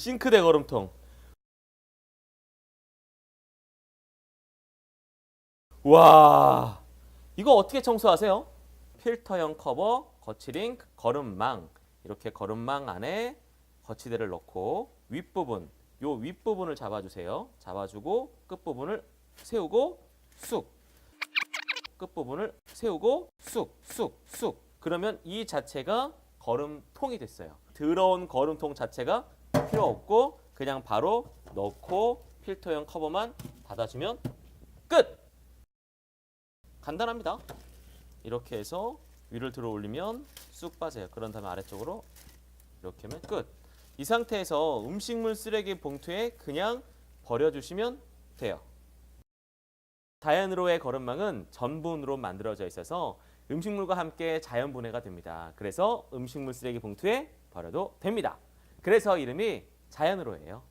싱크대 거름통. 와, 이거 어떻게 청소하세요? 필터형 커버, 거치링, 거름망 이렇게 거름망 안에 거치대를 넣고 윗부분, 요 윗부분을 잡아주세요. 잡아주고 끝부분을 세우고 쑥 끝부분을 세우고 쑥, 쑥, 쑥. 그러면 이 자체가 거름통이 됐어요. 더러운 거름통 자체가 필요 없고 그냥 바로 넣고 필터형 커버만 닫아주면 끝! 간단합니다. 이렇게 해서 위를 들어 올리면 쑥 빠져요. 그런 다음에 아래쪽으로 이렇게 하면 끝. 이 상태에서 음식물 쓰레기 봉투에 그냥 버려주시면 돼요. 자연으로의 거름망은 전분으로 만들어져 있어서 음식물과 함께 자연 분해가 됩니다. 그래서 음식물 쓰레기 봉투에 버려도 됩니다. 그래서 이름이 자연으로예요.